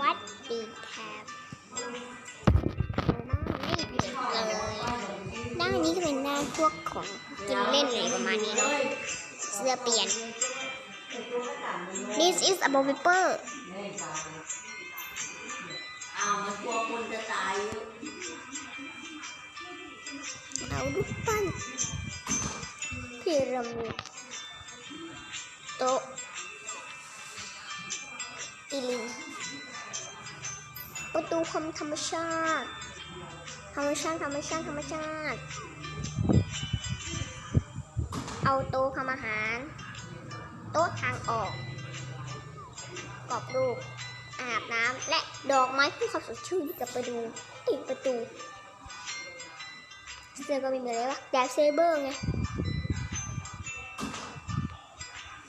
วัดดีครับไม่ผิดเลยด้านนี้ก็เป็นด้านพวกของกินเล่นอะไรประมาณนี้เนาะ เสื้อเปลี่ยน This is a paper เอามันกลัวคนจะตายอยู่เอารูปปั้นพีระมิดโต๊ะ อีลิง ประตูความธรรมชาติ ธรรมชาติ ธรรมชาติ ธรรมชาติ เอาโต๊ะทำอาหาร โต๊ะทางออก กรอบรูป อาบน้ำ และดอกไม้ที่เขาสดชื่นกับประตูติดประตู เสื้อก็มีเหมือนอะไรวะแดกเซเบอร์ไง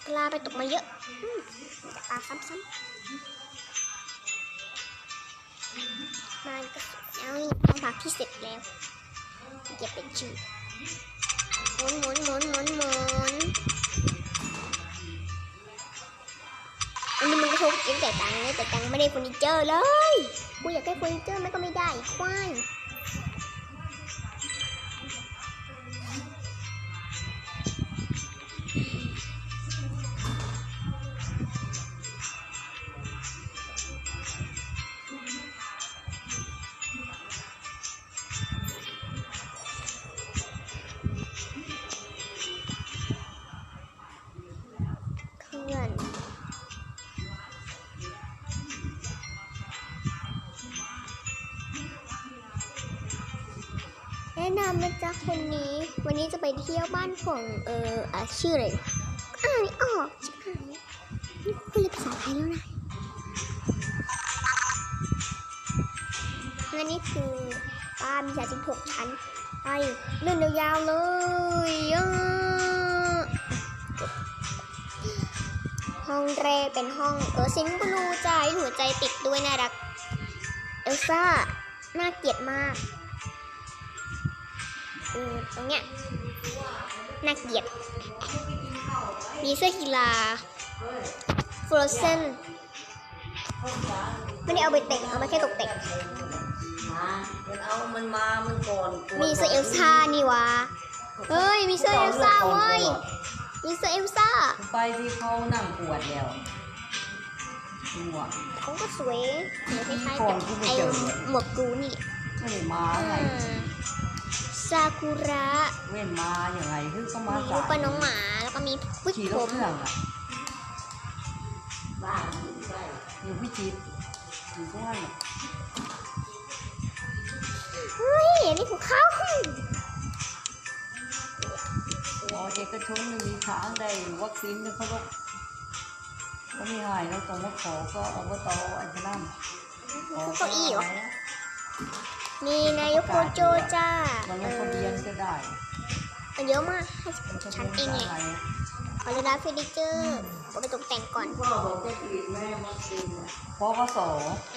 ปลาไปตกมาเยอะ อืมปลาซ้ำๆ มาก็สุดแล้วนี่ห้องพักที่เสร็จแล้วเก็บเป็นชื่อหมุนหมุนหมุนหมุนหมุนอันนี้มันก็ทุบกินแต่ตังค์เลยแต่ตังค์ไม่ได้เฟอร์นิเจอร์เลย กูอยากได้เฟอร์นิเจอร์มันก็ไม่ได้ควาย แนะนำนะจ๊ะคนนี้ วันนี้จะไปเที่ยวบ้านของเอออะชื่ออะไรอ่านไม่ออกชิบหายนี่คุยภาษาไทยแล้วนะและนี่คือบ้านมีชั้นสิบหกชั้นไปเดินยาวๆเลยห้องแรกเป็นห้องเออซิงบลูใจหัวใจติดด้วยน่ารักเอลซ่าน่าเกลียดมาก ตรงเนี้ยน่าเกลียด มีเสื้อกีฬาฟรอเซนไม่ได้เอาไปแต่งเอามาแค่ตกแต่งมามันเอา มันมา มันก่อนกลัวมีเสื้อเอลซ่านี่วะ เฮ้ย มีเสื้อเอลซ่าเว้ย มีเสื้อเอลซ่า ไปที่เขานั่งปวดแล้วหัวเขาก็สวยเหมือนคล้ายๆก่กัอบนกูไปไอ้เจอหมวกกูนี่ไม่ได้มาไง ซากุระเว้นมาอย่างไรคือเขามามีสาลูยกปลาน้องหมาแล้วก็มีวิกขี่รผถมเครื่องอะบ้านอยู่พิจิตรอยู่ตรงนั้นน่ะเฮ้ยอันนี่ภูเขาหมอเอกชนมีทางได้วัคซีนเนี่ยเขาก็ก็ไม่หายแล้วตรงมาขอก็อบตอันนั้นภูเก้าอี้เหรอ มีนายกโกโจจ้ามันเอลงทะเบียนอก็ได้มันเยอะมากให้มันจะฉันเองไงได้ขอเลยนะเฟอร์นิเจอร์ผมไปตกแต่งก่อนพ่อบอกจะฉีดแม่วัคซีนพอพศ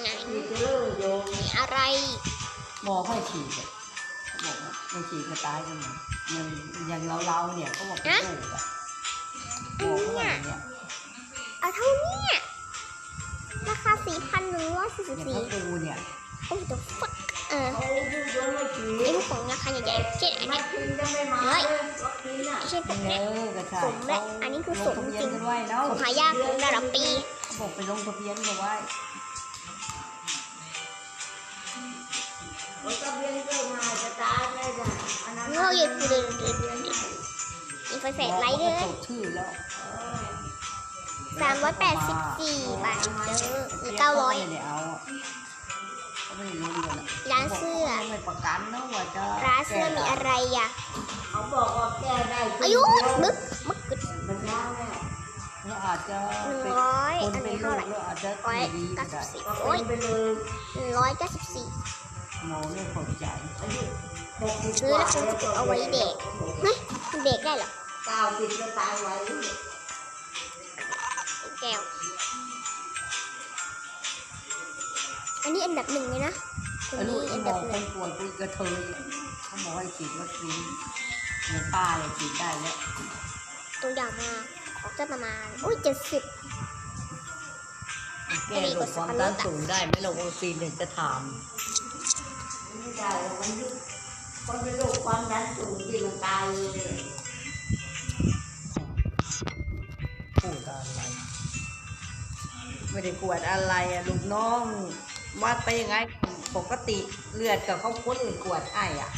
ไหนฉีดเรื่องโยมมีอะไรหมอให้ฉีดอะเขาบอกว่าไม่ฉีดก็ตายกันหมดอย่างอย่างเราเราๆเนี่ยเขาบอกเป็นลูกอะหมอเขาบอกอย่างเนี่ยเอาเท่านี้ราคา4,144อย่างพระปูเนี่ยโอ้ the fuck เออเขาโยมไม่ฉีด ไอ้ลูกของราคาใหญ่ๆเช่นอันนี้คยซีนจะไม่มาเลยไม่ใช่แบบเอเนี้สมและอันนี้คือสมจริงกันไว้เนาะผมหายากของระดับปีเขาบอกไปลงทะเบียนกันไว้งทะเบียนก็มาจะตายได้จ้ะอันนั้นโง่อยู่กูเลยมีไฟแสดไลท์ด้วยจดชื่อแล้วสามร้อยแปดสิบสี่บาทเจอหรือเก้าร้อย รู้กันอะร้านเสื้อขาไม่ประกันนะว่าจะร้านเสื้อมีอะไรอะเขาบอกว่าแก้ได้อายุบึกมึกกึดมันยากแน่แล้วอาจจะหนึ่งเป็นร้อยคนอันเป็นนี้โรเท่าคไหร่แล้วอาจจะร้อยดีเก้าก็สิบได้สี่โอ้ยไปเลยหนึ่งร้อยเก้าสิบสี่หมอไม่เข้าใจอายุหกสิบซื้อแล้วคงจะเก็บเอาไว้เด็กเฮ้ยมันเด็กได้เหรอเก้าสิบจะตายไว้แก้ว นี้อันดับหนึ่งเลยนะคนอายุนี้ไอ้อันหมดัอบหคนึ่งนป่วยปุยกระเทยเขาบอกให้ฉีดวัคซีนเนี่ยป้าเนี่ยฉีดได้แล้วตัวอย่างมากออกจะประมาณอุ้ยเจ็ดสิบ แก้โรคความดันสูงได้ไหมเราวัคซีนเนี่ยจะถาม ไม่ได้หรอกมันยุบคนเป็นโรคความดันสูงที่มันตายเลยพูดอะไรไม่ได้กวดอะไรอะลูกน้อง วัดไปยังไงปกติเลือดกับเขาคนอื่นกวดไอ้อะ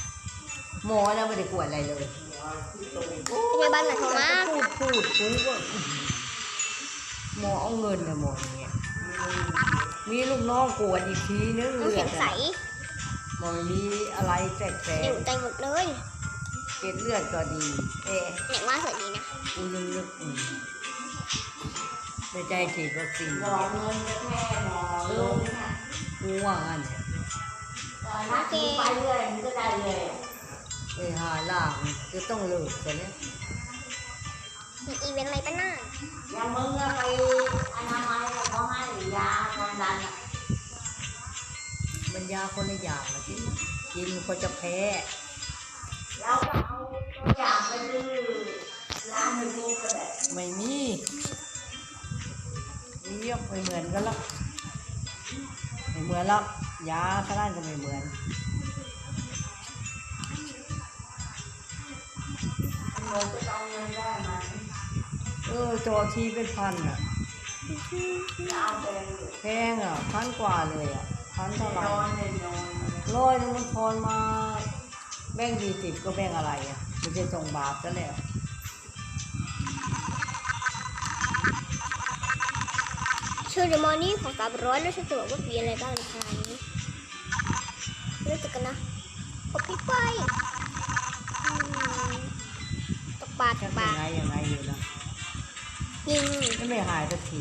หมอแล้วไม่ได้กวดอะไรเลยพยาบาลหนักโทรมาพูดพูดพูดก็อื้อหือหมอเอาเงินนะหมออย่างเงี้ยมีลูกน้องกวดอีกทีนึงน้ำเลือแข็ดงใสอะหมอมีอะไรแสบอยู่ใจหมดเลยๆเกล็ดเลือดก็ดี เอ๊ะเนี่ยว่าสวยดีนะกูยังนึกอืมไม่ใจฉีดวัคซีนหมอเงินก็แค่หมอลงเนี่ย กูว่างั้นเนี่ยตอนนั้นมึงไปเรื่อยมันก็ได้เลยไปหาล่างจะต้องเลิกกันแล้วมีอีเวนต์อะไรปะน่าอย่างมึงอะไปอนามัยอะเขาให้ยาความดันอะมันยาคนละอย่างนะที่กินคนจะแพ้เราก็เอาตัวอย่างไปดื้อร้านไปดูก็ได้ไม่มีมียกไม่เหมือนกันหรอก ม่เหมือนหรอกยาข้างล่างก็ไม่เหมือนเองเงินได้มเออจอทีเป็นพันอะเอาไปแพงอะพันกว่าเลยอะพันเท่าไหร่นอยร้อยนึงมันทอนมา แบ่งยี่สิบก็แบ่งอะไรอะม่ใช่ส่งบาทซะแล้ว ชื่อเดมอนี่ของสามร้อยแล้วฉันจะบอกว่ามีอะไรบ้างในคราวนี้เลือกกันนะโอเคไปอืมตกปลาตแค่กปยัลางไงยังไงอยู่นะยิงก็ไม่หายสักที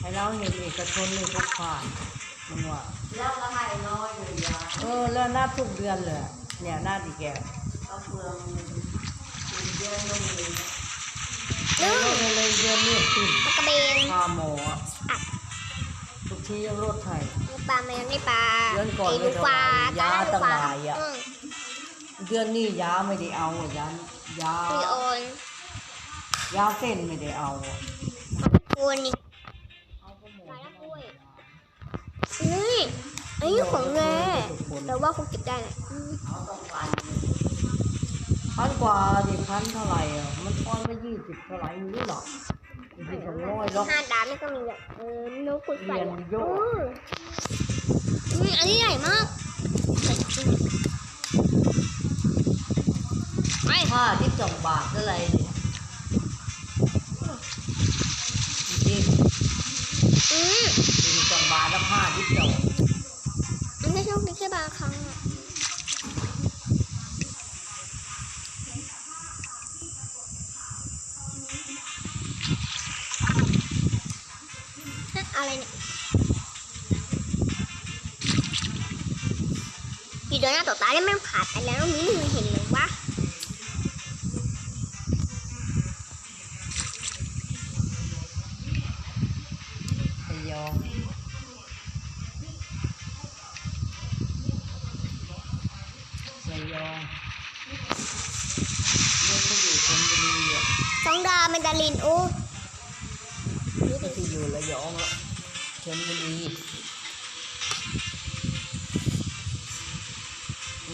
ให้เราเห็นเอกชนเลยทุกผ่านมันว่าแล้วก็ให้น้อยเลยยาเออแล้วนับทุกเดือนเลย เนี่ยนับอีกแกก็เปลืองเดือนก็มีแล้ วก็เลยเดือนนี้ขึ้นปลากระเบนค่าหมออะทุกทียังลดให้ปลาแมวนี่ปลาเดือนก่อนไลูกปลาไม่เท่าไหร่ยาลูกปลต่างหลายอะอืมเดือนนี้ยาไม่ได้เอาอะยายามีโอนยาเส้นไม่ได้เอาอะโอนนี่เอาก็หมดยาละกล้วยนี่อันนี้ของแม่แต่ว่าคงเก็บได้แหละอืมเขาต้องการ พันกว่าดิพันเท่าไหร่อะมันทอนไปยี่สิบเท่าไหร่ไม่รู้หรอกยี่สิบสองร้อยหรอกห้าดาวนี่ก็มีแบบเออโน้ตกุดใส่เรียนอะโยกอืมอืมอันนี้ใหญ่มากใส่จริงไปผ้าที่สองบาทอะไรเนี่ยจริงอืมๆมีสองบาทแล้วผ้าที่สอง หน้าต่อตาได้แม่งผ่านไปแล้วมีมือเห็นหรือวะพยองพยองเรื่องที่อยู่ชลบุรีอะสองดาวเมดาลินโอ้นี่ไม่ดิที่อยู่ระยองอะชลบุรี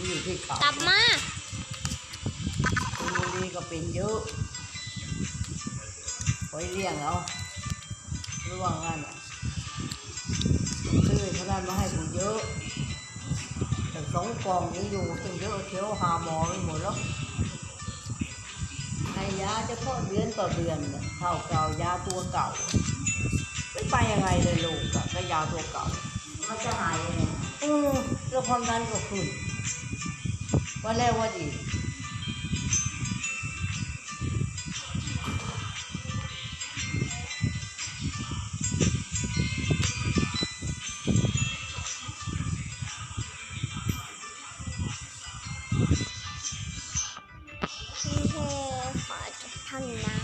อยู่ที่เขากลับมาชลบุรีก็เป็นเยอะไว้เลี้ยงเอาระหว่างงานอะซื้อขนาดมาให้กูเยอะ แต่สองกล่องยังอยู่ตั้งเยอะเที่ยวหาหมอไปหมดแล้วให้ยาเฉพาะเดือนต่อเดือนน่ะเท่าเก่ายาตัวเก่าไม่ไปยังไงเลยลูกอะก็ยาตัวเก่ามันจะหายยังไงอือแล้วความดันก็ขึ้น วันแรกว่าดีโอเคขอจบเท่านี้นะ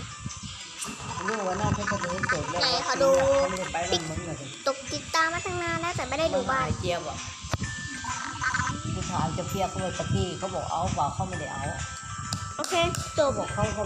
ลูกว่าน่าจะเดินจบแล้วไหนขอดูเขาไม่ได้ไปบ้านมึงเลยตกติดตามมาตั้งนานแล้วแต่ไม่ได้ดูบ้าน เจี๊ยบอะ ผู้ชายจะเพียกเขาเลยตะกี้เขาบอกเอาเปล่าเขาไม่ได้เอา โอเค จบเขาบอกเขาก็ไม่